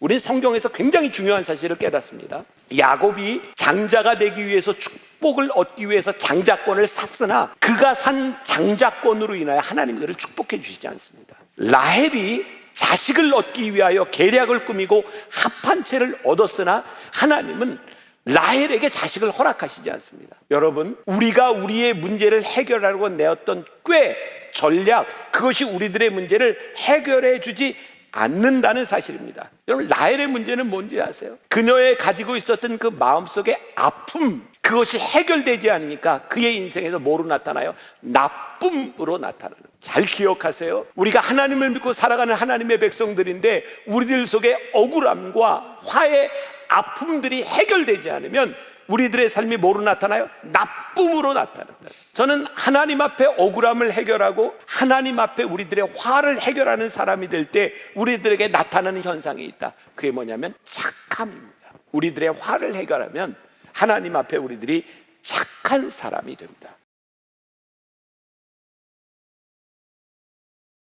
우리는 성경에서 굉장히 중요한 사실을 깨닫습니다. 야곱이 장자가 되기 위해서 축복을 얻기 위해서 장자권을 샀으나 그가 산 장자권으로 인하여 하나님 그를 축복해 주시지 않습니다. 라헬이 자식을 얻기 위하여 계략을 꾸미고 합한 채를 얻었으나 하나님은 라헬에게 자식을 허락하시지 않습니다. 여러분, 우리가 우리의 문제를 해결하려고 내었던 꽤 전략, 그것이 우리들의 문제를 해결해 주지 않는다는 사실입니다. 여러분, 라헬의 문제는 뭔지 아세요? 그녀의 가지고 있었던 그 마음속의 아픔, 그것이 해결되지 않으니까 그의 인생에서 뭐로 나타나요? 나쁨으로 나타나는. 잘 기억하세요. 우리가 하나님을 믿고 살아가는 하나님의 백성들인데 우리들 속에 억울함과 화해, 아픔들이 해결되지 않으면 우리들의 삶이 뭐로 나타나요? 나쁨으로 나타난다. 저는 하나님 앞에 억울함을 해결하고 하나님 앞에 우리들의 화를 해결하는 사람이 될 때 우리들에게 나타나는 현상이 있다. 그게 뭐냐면 착함입니다. 우리들의 화를 해결하면 하나님 앞에 우리들이 착한 사람이 됩니다.